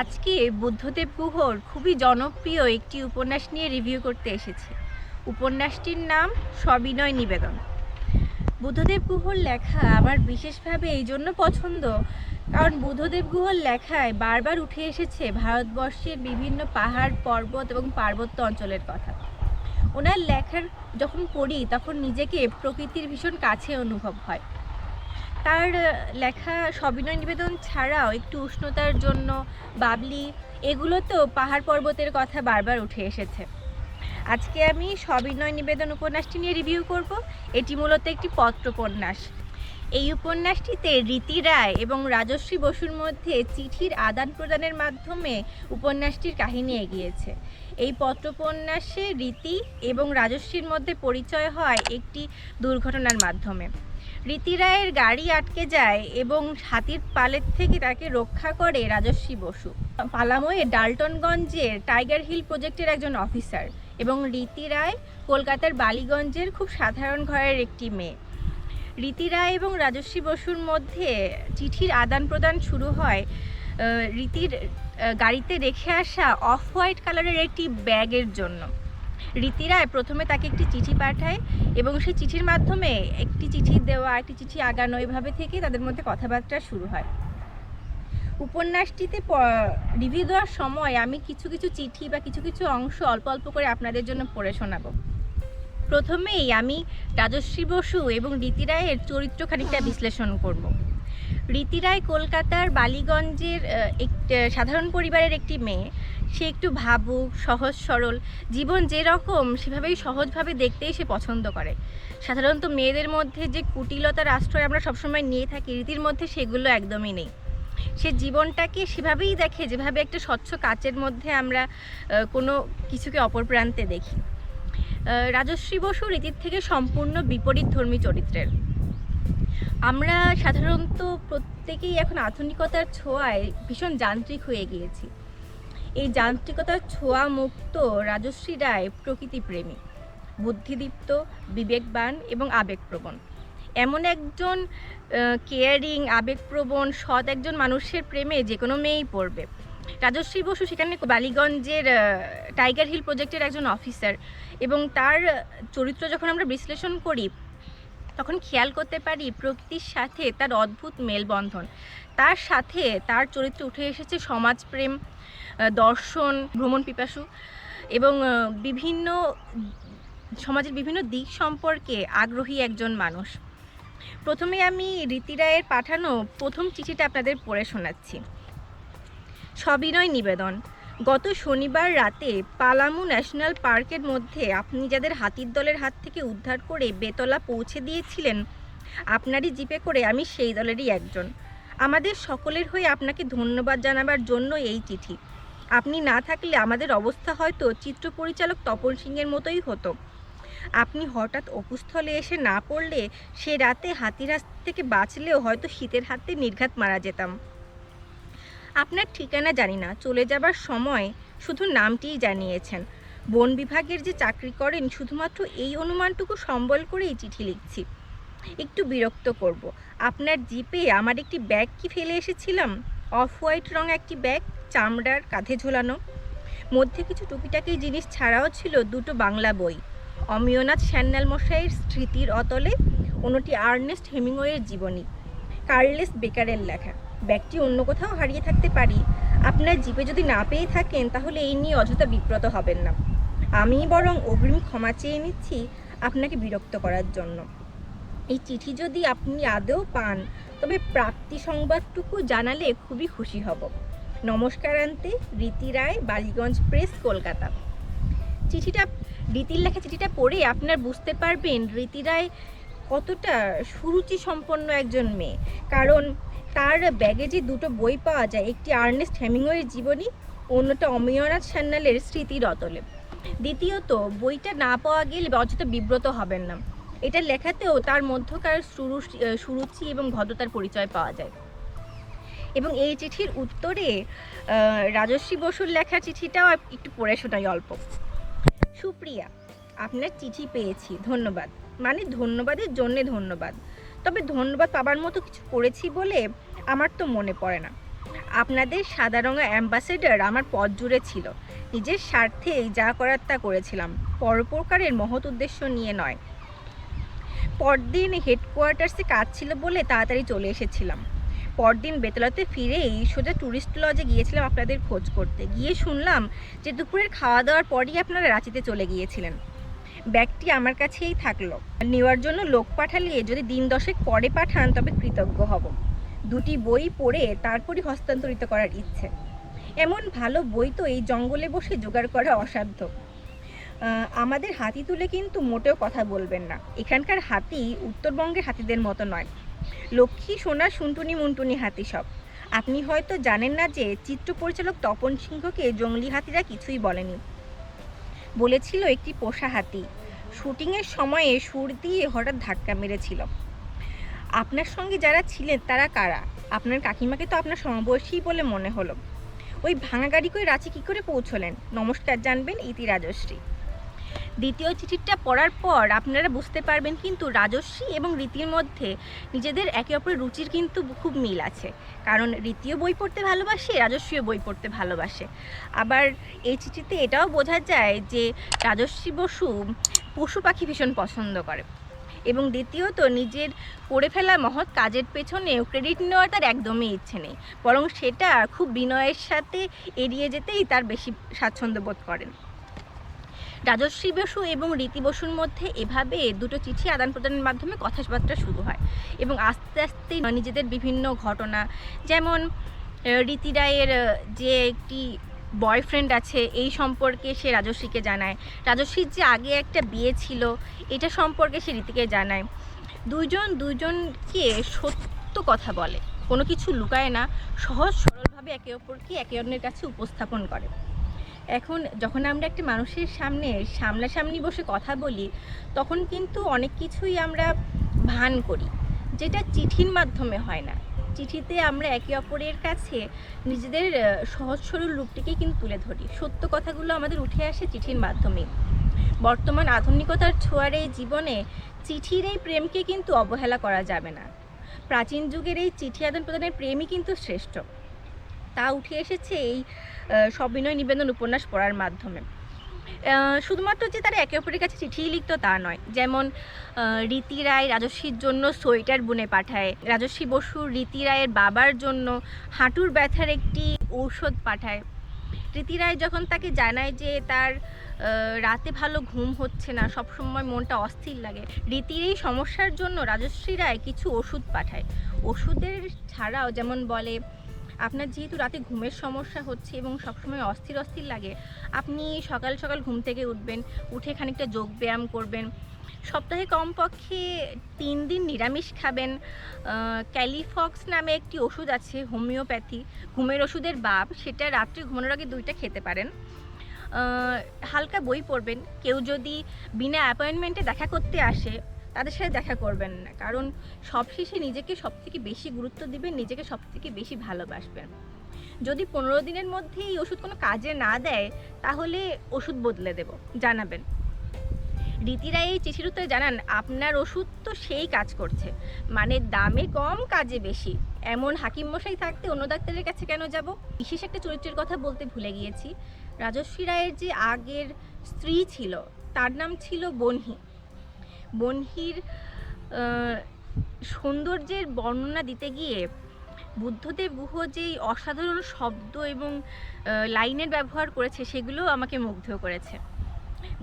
আজকে বুদ্ধদেব গুহর খুবই জনপ্রিয় একটি উপন্যাস নিয়ে রিভিউ করতে এসেছি। উপন্যাসটির নাম সবিনয় নিবেদন। বুদ্ধদেব গুহর লেখা আমার বিশেষভাবে এই জন্য পছন্দ, কারণ বুদ্ধদেব গুহর লেখায় বারবার উঠে এসেছে ভারতবর্ষের বিভিন্ন পাহাড়, পর্বত এবং পার্বত্য অঞ্চলের কথা। ওনার লেখার যখন পড়ি, তখন নিজেকে প্রকৃতির ভীষণ কাছে অনুভব হয়। তার লেখা সবিনয় নিবেদন ছাড়াও একটু উষ্ণতার জন্য, বাবলি, এগুলোতেও পাহাড় পর্বতের কথা বারবার উঠে এসেছে। আজকে আমি সবিনয় নিবেদন উপন্যাসটি নিয়ে রিভিউ করব। এটি মূলত একটি পত্রোপন্যাস। এই উপন্যাসটিতে রীতি রায় এবং রাজশ্রী বসুর মধ্যে চিঠির আদান প্রদানের মাধ্যমে উপন্যাসটির কাহিনী এগিয়েছে। এই পত্রোপন্যাসে রীতি এবং রাজশ্রীর মধ্যে পরিচয় হয় একটি দুর্ঘটনার মাধ্যমে। রীতি রায়ের গাড়ি আটকে যায় এবং হাতির পালের থেকে তাকে রক্ষা করে রাজস্বী বসু। পালাময়ে ডালটনগঞ্জের টাইগার হিল প্রজেক্টের একজন অফিসার এবং রীতি রায় কলকাতার বালিগঞ্জের খুব সাধারণ ঘরের একটি মেয়ে। রীতি রায় এবং রাজস্বী বসুর মধ্যে চিঠির আদান প্রদান শুরু হয় রীতির গাড়িতে রেখে আসা অফ হোয়াইট কালারের একটি ব্যাগের জন্য। রীতি রায় প্রথমে তাকে একটি চিঠি পাঠায় এবং সেই চিঠির মাধ্যমে একটি চিঠি দেওয়া, একটি চিঠি আগানো, এভাবে থেকে তাদের মধ্যে কথাবার্তা শুরু হয়। উপন্যাসটিতে রিভিউ দেওয়ার সময় আমি কিছু কিছু চিঠি বা কিছু কিছু অংশ অল্প অল্প করে আপনাদের জন্য পড়ে শোনাবো। প্রথমেই আমি রাজশ্রী বসু এবং রীতি রায়ের চরিত্র খানিকটা বিশ্লেষণ করব। রীতি রায় কলকাতার বালিগঞ্জের সাধারণ পরিবারের একটি মেয়ে। সে একটু ভাবুক, সহজ, সরল। জীবন যেরকম, সেভাবেই সহজভাবে দেখতেই সে পছন্দ করে। সাধারণত মেয়েদের মধ্যে যে কুটিলতার আশ্রয় আমরা সবসময় নিয়ে থাকি, রীতির মধ্যে সেগুলো একদমই নেই। সে জীবনটাকে সেভাবেই দেখে, যেভাবে একটা স্বচ্ছ কাচের মধ্যে আমরা কোনো কিছুকে অপর প্রান্তে দেখি। রাজশ্রী বসু রীতির থেকে সম্পূর্ণ বিপরীত ধর্মী চরিত্রের। আমরা সাধারণত প্রত্যেকেই এখন আধুনিকতার ছোঁয়ায় ভীষণ যান্ত্রিক হয়ে গিয়েছি। এই যান্ত্রিকতার ছোঁয়া মুক্ত রাজশ্রী রায় প্রকৃতিপ্রেমী, বুদ্ধিদীপ্ত, বিবেকবান এবং আবেগপ্রবণ। এমন একজন কেয়ারিং আবেগপ্রবণ, সৎ একজন মানুষের প্রেমে যে কোনো মেয়েই পড়বে। রাজশ্রী বসু সেখানে বালিগঞ্জের টাইগার হিল প্রজেক্টের একজন অফিসার এবং তার চরিত্র যখন আমরা বিশ্লেষণ করি তখন খেয়াল করতে পারি প্রকৃতির সাথে তার অদ্ভুত মেলবন্ধন। তার সাথে তার চরিত্রে উঠে এসেছে সমাজপ্রেম দর্শন, ভ্রমণ পিপাসু এবং বিভিন্ন সমাজের বিভিন্ন দিক সম্পর্কে আগ্রহী একজন মানুষ। প্রথমে আমি রীতি রায়ের পাঠানো প্রথম চিঠিটা আপনাদের পড়ে শোনাচ্ছি। সবিনয় নিবেদন। গত শনিবার রাতে পালামু ন্যাশনাল পার্কের মধ্যে আপনি যাদের হাতির দলের হাত থেকে উদ্ধার করে বেতলা পৌঁছে দিয়েছিলেন, আপনারই জিপে করে আমি সেই দলেরই একজন। আমাদের সকলের হয়ে আপনাকে ধন্যবাদ জানাবার জন্য এই চিঠি। আপনি না থাকলে আমাদের অবস্থা হয়তো চিত্র পরিচালক তপন সিংয়ের মতোই হতো। আপনি হঠাৎ অপুস্থলে এসে না পড়লে সে রাতে হাতির হাত থেকে বাঁচলেও হয়তো শীতের হাতে নির্ঘাত মারা যেতাম। আপনার ঠিকানা জানি না, চলে যাবার সময় শুধু নামটিই জানিয়েছেন। বন বিভাগের যে চাকরি করেন, শুধুমাত্র এই অনুমানটুকু সম্বল করেই চিঠি লিখছি। একটু বিরক্ত করব। আপনার জিপে আমার একটি ব্যাগ কি ফেলে এসেছিলাম? অফ হোয়াইট রং একটি ব্যাগ, চামড়ার কাঁধে ঝোলানো। মধ্যে কিছু টুকিটাকি জিনিস ছাড়াও ছিল দুটো বাংলা বই। অমিয়নাথ স্যান্যাল মশাইয়ের স্মৃতির অতলে, অন্যটি আর্নেস্ট হেমিংওয়ের জীবনী। কার্লেস বেকারের লেখা। ব্যাগটি অন্য কোথাও হারিয়ে থাকতে পারি। আপনার জিপে যদি না পেয়ে থাকেন, তাহলে এই নিয়ে অযথা বিব্রত হবেন না। আমি বরং অগ্রিম ক্ষমা চেয়ে নিচ্ছি আপনাকে বিরক্ত করার জন্য। এই চিঠি যদি আপনি আদৌ পান, তবে প্রাপ্তি সংবাদটুকু জানালে খুবই খুশি হব। নমস্কারান্তে রীতি রায়, বালিগঞ্জ প্রেস, কলকাতা। চিঠিটা, রীতির লেখা চিঠিটা পড়ে আপনার বুঝতে পারবেন, রীতি রায় কতটা সুরুচি সম্পন্ন একজন মেয়ে। কারণ তার ব্যাগে যে দুটো বই পাওয়া যায়, একটি আর্নেস্ট হেমিংওয়ের জীবনী, অন্যটা অমিয়নাথ সান্যালের স্মৃতির অতলে দ্বিতীয়ত, বইটা না পাওয়া গেলে অযথা বিব্রত হবেন না। এটা লেখাতেও তার মধ্যকার সুরুচি সুরুচি এবং ভদ্রতার পরিচয় পাওয়া যায়। এবং এই চিঠির উত্তরে রাজস্বী বসুর লেখা চিঠিটাও একটু পড়ে শোনাই অল্প। সুপ্রিয়া, আপনার চিঠি পেয়েছি, ধন্যবাদ। মানে ধন্যবাদের জন্যে ধন্যবাদ। তবে ধন্যবাদ পাবার মতো কিছু করেছি বলে আমার তো মনে পড়ে না। আপনাদের সাদা রঙা অ্যাম্বাসেডর আমার পথ জুড়ে ছিল। নিজের স্বার্থেই যা করার তা করেছিলাম। পরোপকারের মহৎ উদ্দেশ্য নিয়ে নয়। পরদিন হেডকোয়ার্টার্সে কাজ ছিল বলে তাড়াতাড়ি চলে এসেছিলাম। পরদিন বেতলাতে ফিরেই সোজা ট্যুরিস্ট লজে গিয়েছিলাম আপনাদের খোঁজ করতে। গিয়ে শুনলাম যে দুপুরের খাওয়া দাওয়ার পরই আপনারা রাঁচিতে চলে গিয়েছিলেন। ব্যাগটি আমার কাছেই থাকল। নেওয়ার জন্য লোক পাঠালে যদি দিন দশেক পরে পাঠান, তবে কৃতজ্ঞ হব। দুটি বই পড়ে তারপরই হস্তান্তরিত করার ইচ্ছে। এমন ভালো বই তো এই জঙ্গলে বসে জোগাড় করা অসাধ্য। আমাদের হাতি তুলে কিন্তু মোটেও কথা বলবেন না। এখানকার হাতি উত্তরবঙ্গের হাতিদের মতো নয়। লক্ষ্মী, সোনা শুনটুনি মুন্টুনি হাতি সব। আপনি হয়তো জানেন না যে চিত্র পরিচালক তপন সিংহকে জঙ্গলি হাতিরা কিছুই বলেনি। বলেছিল একটি পোষা হাতি। শুটিংয়ের সময়ে সুর দিয়ে হঠাৎ ধাক্কা মেরেছিল। আপনার সঙ্গে যারা ছিলেন, তারা কারা? আপনার কাকিমাকে তো আপনার সমবয়সী বলে মনে হলো। ওই ভাঙা গাড়ি করে রাঁচি কী করে পৌঁছলেন? নমস্কার জানবেন ইতি রাজশ্রী। দ্বিতীয় চিঠিটা পড়ার পর আপনারা বুঝতে পারবেন কিন্তু রাজস্বী এবং রীতির মধ্যে নিজেদের একে অপরের রুচির কিন্তু খুব মিল আছে। কারণ রীতিও বই পড়তে ভালোবাসে, রাজস্বীও বই পড়তে ভালোবাসে। আবার এই চিঠিতে এটাও বোঝা যায় যে রাজস্বী বসু পশু পাখি ভীষণ পছন্দ করে। এবং দ্বিতীয়ত নিজের করে ফেলা মহৎ কাজের পেছনেও ক্রেডিট নেওয়ার তার একদমই ইচ্ছে নেই। বরং সেটা খুব বিনয়ের সাথে এড়িয়ে যেতেই তার বেশি স্বাচ্ছন্দ্য বোধ করেন। রাজশ্রী বসু এবং রীতি বসুর মধ্যে এভাবে দুটো চিঠি আদান প্রদানের মাধ্যমে কথাবার্তা শুরু হয় এবং আস্তে আস্তে নিজেদের বিভিন্ন ঘটনা, যেমন রীতি রায়ের যে একটি বয়ফ্রেন্ড আছে, এই সম্পর্কে সে রাজশ্রীকে জানায়। রাজশ্রীর যে আগে একটা বিয়ে ছিল, এটা সম্পর্কে সে রীতিকে জানায়। দুইজন দুইজনকে সত্য কথা বলে, কোনো কিছু লুকায় না, সহজ সরলভাবে একে অপরকে একে অন্যের কাছে উপস্থাপন করে। এখন যখন আমরা একটা মানুষের সামনে সামনাসামনি বসে কথা বলি, তখন কিন্তু অনেক কিছুই আমরা ভান করি, যেটা চিঠির মাধ্যমে হয় না। চিঠিতে আমরা একে অপরের কাছে নিজেদের সহজ সরল রূপটিকেই কিন্তু তুলে ধরি। সত্য কথাগুলো আমাদের উঠে আসে চিঠির মাধ্যমে। বর্তমান আধুনিকতার ছোঁয়ার এই জীবনে চিঠির এই প্রেমকে কিন্তু অবহেলা করা যাবে না। প্রাচীন যুগের এই চিঠি আদান প্রদানের প্রেমই কিন্তু শ্রেষ্ঠ। তা উঠে এসেছে এই সবিনয় নিবেদন উপন্যাস পড়ার মাধ্যমে। শুধুমাত্র যে তারা একে অপরের কাছে চিঠিই লিখতো তা নয়, যেমন রীতি রায় রাজস্বীর জন্য সোয়েটার বুনে পাঠায়, রাজস্বী বসু রীতি রায়ের বাবার জন্য হাঁটুর ব্যথার একটি ঔষধ পাঠায়। রীতি রায় যখন তাকে জানায় যে তার রাতে ভালো ঘুম হচ্ছে না, সবসময় মনটা অস্থির লাগে, রীতির এই সমস্যার জন্য রাজশ্রী রায় কিছু ওষুধ পাঠায়। ওষুধের ছাড়াও যেমন বলে আপনার যেহেতু রাতে ঘুমের সমস্যা হচ্ছে এবং সবসময় অস্থির অস্থির লাগে, আপনি সকাল সকাল ঘুম থেকে উঠবেন, উঠে খানিকটা যোগ ব্যায়াম করবেন। সপ্তাহে কমপক্ষে তিন দিন নিরামিষ খাবেন। ক্যালিফক্স নামে একটি ওষুধ আছে, হোমিওপ্যাথি। ঘুমের ওষুধের বাপ, সেটা রাত্রে ঘুমানোর আগে দুইটা খেতে পারেন। হালকা বই পড়বেন। কেউ যদি বিনা অ্যাপয়েন্টমেন্টে দেখা করতে আসে তাদের সাথে দেখা করবেন না। কারণ সবশেষে নিজেকে সবথেকে বেশি গুরুত্ব দিবেন, নিজেকে সবথেকে বেশি ভালোবাসবেন। যদি পনেরো দিনের মধ্যে এই ওষুধ কোনো কাজে না দেয়, তাহলে ওষুধ বদলে দেব, জানাবেন। রীতিরা এই চিঠির উত্তরে জানান, আপনার ওষুধ তো সেই কাজ করছে। মানে দামে কম, কাজে বেশি। এমন হাকিম মশাই থাকতে অন্য ডাক্তারের কাছে কেন যাব? বিশেষ একটা চরিত্রের কথা বলতে ভুলে গিয়েছি। রাজস্বী রায়ের যে আগের স্ত্রী ছিল, তার নাম ছিল বনহি। বনহির সৌন্দর্যের বর্ণনা দিতে গিয়ে বুদ্ধদেব গুহ যেই অসাধারণ শব্দ এবং লাইনের ব্যবহার করেছে সেগুলো আমাকে মুগ্ধ করেছে।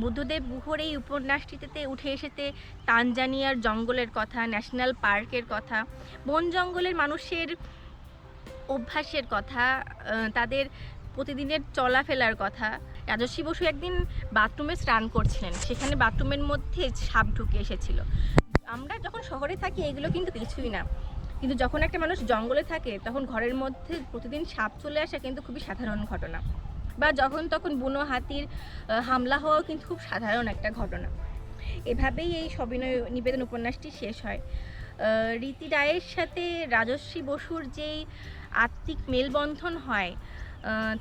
বুদ্ধদেব গুহর এই উপন্যাসটিতে উঠে এসেছে তানজানিয়ার জঙ্গলের কথা, ন্যাশনাল পার্কের কথা, বন জঙ্গলের মানুষের অভ্যাসের কথা তাদের প্রতিদিনের চলাফেরার কথা রাজস্বী বসু একদিন বাথরুমে স্নান করছিলেন। সেখানে বাথরুমের মধ্যে সাপ ঢুকে এসেছিল। আমরা যখন শহরে থাকি, এগুলো কিন্তু কিছুই না। কিন্তু যখন একটা মানুষ জঙ্গলে থাকে, তখন ঘরের মধ্যে প্রতিদিন সাপ চলে আসা কিন্তু খুবই সাধারণ ঘটনা। বা যখন তখন বুনো হাতির হামলা হওয়াও কিন্তু খুব সাধারণ একটা ঘটনা। এভাবেই এই সবিনয় নিবেদন উপন্যাসটি শেষ হয়। রীতি রায়ের সাথে রাজস্বী বসুর যেই আত্মিক মেলবন্ধন হয়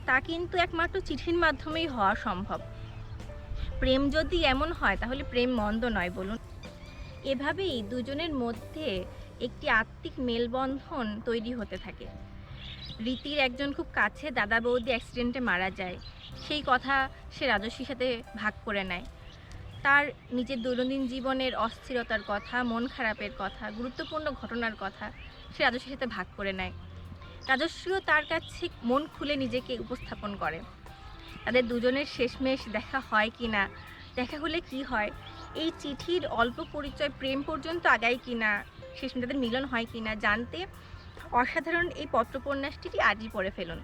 তা কিন্তু একমাত্র চিঠির মাধ্যমেই হওয়া সম্ভব। প্রেম যদি এমন হয়, তাহলে প্রেম মন্দ নয়, বলুন। এভাবেই দুজনের মধ্যে একটি আত্মিক মেলবন্ধন তৈরি হতে থাকে। রীতির একজন খুব কাছে দাদা বৌদি অ্যাক্সিডেন্টে মারা যায়, সেই কথা সে রাজস্বীর সাথে ভাগ করে নেয়। তার নিজের দৈনন্দিন জীবনের অস্থিরতার কথা, মন খারাপের কথা, গুরুত্বপূর্ণ ঘটনার কথা সে রাজস্বীর সাথে ভাগ করে নেয়। রাজস্বীও তার কাছে মন খুলে নিজেকে উপস্থাপন করে। তাদের দুজনের শেষমেশ দেখা হয় কি না, দেখা হলে কি হয়, এই চিঠির অল্প পরিচয় প্রেম পর্যন্ত আগায় কি না শেষ তাদের মিলন হয় কি না জানতে অসাধারণ এই পত্রপন্যাসটি আজই পড়ে ফেলুন।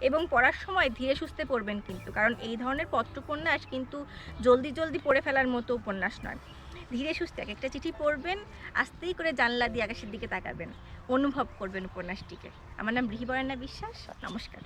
এবং পড়ার সময় ধীরে সুস্থে পড়বেন কিন্তু, কারণ এই ধরনের পত্রোপন্যাস কিন্তু জলদি জলদি পড়ে ফেলার মতো উপন্যাস নয়। ধীরে সুস্থে এক একটা চিঠি পড়বেন, আস্তেই করে জানলা দিয়ে আকাশের দিকে তাকাবেন, অনুভব করবেন উপন্যাসটিকে। আমার নাম রিহিবরণা বিশ্বাস, নমস্কার।